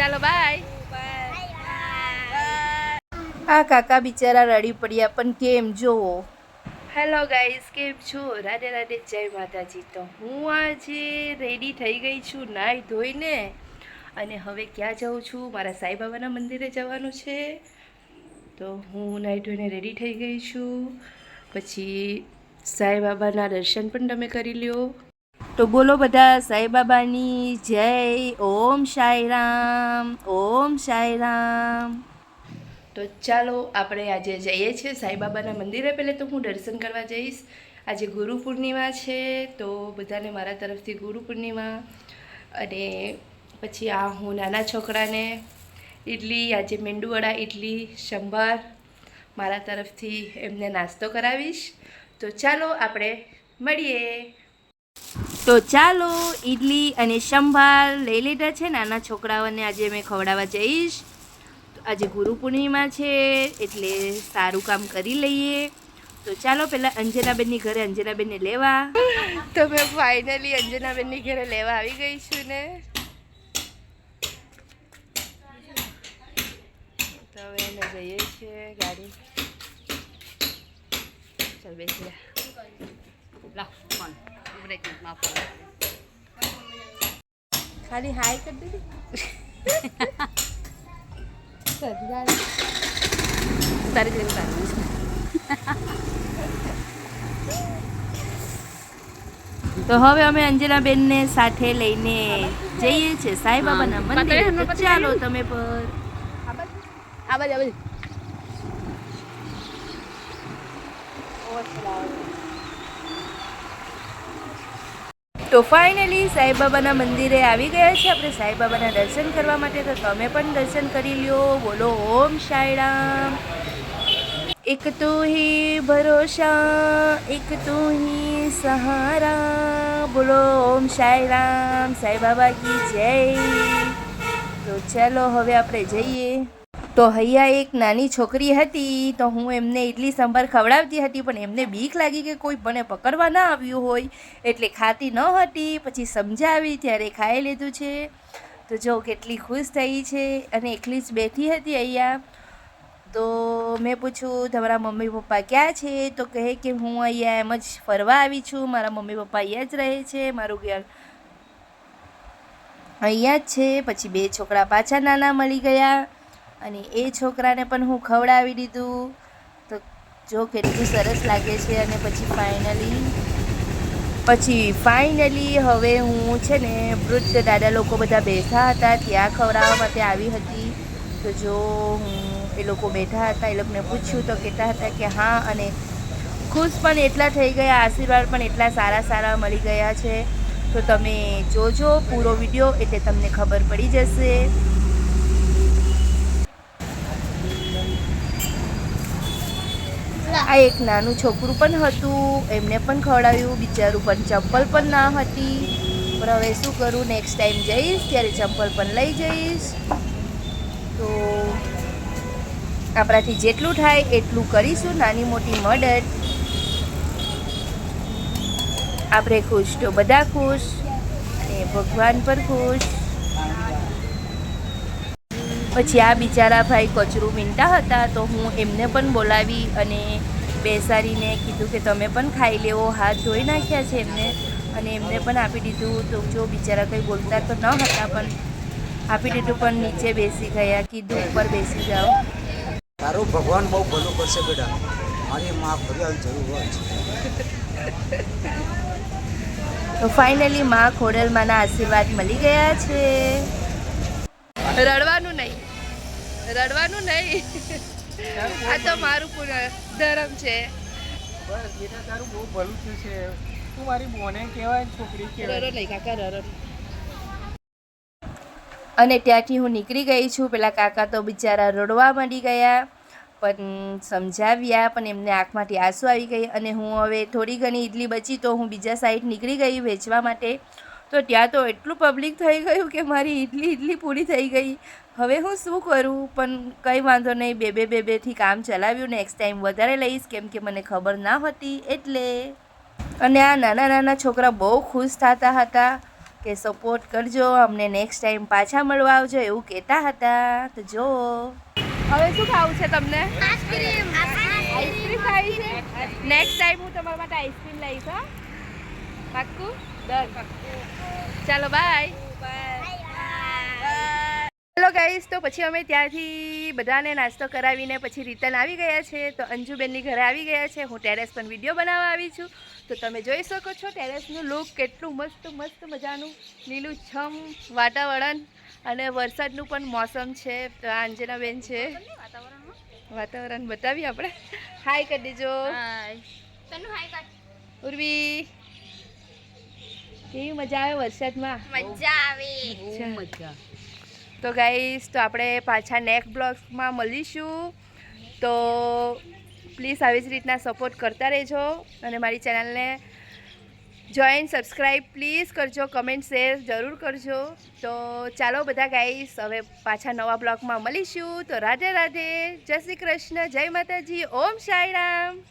ચાલો બાય આ કાકા બિચારા રડી પડ્યા પણ કેમ? જોવો. હેલો ગાઈઝ કેમ છો? રાધે રાધે. જય માતાજી. તો હું આજે રેડી થઈ ગઈ છું નાહી ધોઈને. અને હવે ક્યાં જાઉં છું? મારા સાંઈબાબાના મંદિરે જવાનું છે. તો હું નાહી ધોઈને રેડી થઈ ગઈ છું. પછી સાંઈબાબાના દર્શન પણ તમે કરી લ્યો. તો બોલો બધા, સાંઈબાબાની જય, ઓમ સાંઈરામ ઓમ સાંઈરામ તો ચાલો આપણે આજે જઈએ છીએ સાંઈબાબાના મંદિરે. પહેલે તો હું દર્શન કરવા જઈશ. આજે ગુરુ પૂર્ણિમા છે, તો બધાને મારા તરફથી ગુરુ પૂર્ણિમા. અને પછી આ હું નાના છોકરાને ઇડલી આજે મેંદુવડા ઇડલી સંભાર મારા તરફથી એમને નાસ્તો કરાવીશ. તો ચાલો આપણે મળીએ. તો ચાલો ઇડલી અને સંભાર લઈ લીધા છે. નાના છોકરાઓને આજે મેં ખવડાવવા જઈશ. આજે ગુરુ પૂર્ણિમા છે, એટલે સારું કામ કરી લઈએ. તો ચાલો, પહેલાં અંજનાબેનની ઘરે, અંજનાબેનને લેવા. તો મેં ફાઇનલી અંજનાબેનની ઘરે લેવા આવી ગઈ છું ને. તો એને જઈએ છીએ ગાડી. ચાલ બેસી ખાલી હાય કરી દીધી? તારું તો હવે અમે અંજનાબેનને સાથે લઈને જઈએ છીએ સાંઈબાબાના મંદિર. ચાલો તમે પર. આ બાજુ. આ બાજુ તો ફાઇનલી સાંઈબાબાના મંદિરે આવી ગયા છે. આપણે સાંઈબાબાના દર્શન કરવા માટે તો તમે પણ દર્શન કરી લ્યો. બોલો, ઓમ સાંઈરામ એક તો હી ભરોસા, એક તો હી સહારા. બોલો, ઓમ સાંઈરામ સાંઈબાબા કી જય. તો ચાલો હવે આપણે જઈએ. તો હૈયા એક નાની છોકરી હતી તો હું એમને ઇડલી સંભાર ખવડાવતી હતી, પણ એમને બીક લાગી કે કોઈ મને પકડવા ના આવ્યું હોય. એટલે ખાતી ન હતી, પછી સમજાવી ત્યારે ખાઈ લીધું છે. તો જો કેટલી ખુશ થઈ છે અને એકલી જ બેઠી હતી અહીંયા તો મેં પૂછ્યું તમારા મમ્મી પપ્પા ક્યાં છે? તો કહે કે, હું અહીંયા એમ જ ફરવા આવી છું. મારા મમ્મી પપ્પા અહીંયા જ રહે છે. મારું ઘર અહીંયા જ છે. પછી બે છોકરા પાછા નાના મળી ગયા. અને એ છોકરાને પણ હું ખવડાવી દીધું. તો જો કેટલું સરસ લાગે છે અને પછી ફાઇનલી પછી ફાઇનલી હવે હું છે ને વૃદ્ધ દાદા લોકો બધા બેઠા હતા, ત્યાં ખવડાવવા માટે આવી હતી. તો જો હું એ લોકો બેઠા હતા, એ લોકોને પૂછ્યું તો કહેતા હતા કે હા અને ખુશ પણ એટલા થઈ ગયા, આશીર્વાદ પણ એટલા સારા સારા મળી ગયા છે. તો તમે જોજો પૂરો વીડિયો, એટલે તમને ખબર પડી જશે. આ એક નાનું છોકરું પણ હતું, એમને પણ ખવડાવ્યું, બિચારું પણ ચંપલ પણ ના હતી. પણ હવે શું કરું નેક્સ્ટ ટાઈમ જઈશ, ત્યારે ચંપલ પણ લઈ જઈશ. તો આપણાથી જેટલું થાય એટલું કરીશું, નાની મોટી મદદ. આપણે ખુશ તો બધા ખુશ, અને ભગવાન પણ ખુશ. પછી આ બિચારા ભાઈ કચરું મીનતા હતા, તો હું એમને પણ બોલાવી અને બેસાડીને કીધું કે તમે પણ ખાઈ લેવો. હાથ ધોઈ નાખ્યા છે એમને અને એમને પણ આપી દીધું. તો જો બિચારા કંઈ બોલતા તો ન હતા પણ આપી દીધું પણ નીચે બેસી ગયા. કીધું ઉપર બેસી જાઓ. તારું ભગવાન બહુ ભલું કરશે બેટા. મારી માં ફરિયાદ જરૂર હોય છે. તો ફાઇનલી માં ખોડલમાંના આશીર્વાદ મળી ગયા છે. રડવાનું નહીં. રડવાનું નહીં. આ તો મારું પૂર્ણ ધર્મ છે. બસ બેટા તારું બહુ ભલું થયું છે. તું મારી બોને કહેવાય છોકરી કહેવાય. કહેવાય નહીં કાકા રડો અને ત્યાંથી હું નીકળી ગઈ છું. પેલા કાકા તો બિચારા રડવા માંડી ગયા પણ સમજાવ્યા પણ એમને આંખમાંથી આંસુ આવી ગઈ. અને હું હવે થોડી ઘણી ઇડલી બચી તો હું બીજા સાઈડ નીકળી ગઈ વેચવા માટે. તો ત્યાં તો એટલું પબ્લિક થઈ ગયું કે મારી ઇડલી ઇડલી પૂરી થઈ ગઈ. હવે હું શું કરું? પણ કંઈ વાંધો નહીં. બે બે બે બેથી કામ ચલાવ્યું. નેક્સ્ટ ટાઈમ વધારે લઈશ. કેમ કે મને ખબર ના હતી. એટલે અને આ નાના નાના છોકરા બહુ ખુશ થતા હતા કે સપોર્ટ કરજો. અમને નેક્સ્ટ ટાઈમ પાછા મળવા આવજો એવું કહેતા હતા. તો જો. હવે શું ખાવું છે તમને? આઈસ્ક્રીમ ખાવી છે? નેક્સ્ટ ટાઈમ હું તમારા માટે આઈસ્ક્રીમ લઈશ હા. પાક્કું? ડન. ચાલો બાય. હેલો ગાઈસ તો પછી અમે ત્યાંથી બધાને નાસ્તો કરાવીને પછી રિટર્ન આવી ગયા છે. તો અંજુબેનની ઘરે આવી ગયા છે. હું ટેરેસ પર વીડિયો બનાવવા આવી છું. તો તમે જોઈ શકો છો ટેરેસનું લુક કેટલું મસ્ત મસ્ત મજાનું લીલું છમ વાતાવરણ અને વરસાદનું પણ મોસમ છે. તો આ અંજનાબેન છે. વાતાવરણ બતાવીએ આપણે. હાય કરી દેજો. ઉર્વી. કેવી મજા આવે વરસાદમાં? મજા આવે. મજા. તો ગાઈસ તો આપણે પાછા નેક્સ્ટ બ્લોગમાં મળીશું. તો પ્લીઝ આવી જ રીતના સપોર્ટ કરતા રહેજો અને મારી ચેનલને જોઈન સબસ્ક્રાઈબ પ્લીઝ કરજો કમેન્ટ શેર જરૂર કરજો. તો ચાલો બધા ગાઈસ હવે પાછા નવા બ્લોગમાં મળીશું. તો રાધે રાધે જય શ્રી કૃષ્ણ જય માતાજી ઓમ સાંઈરામ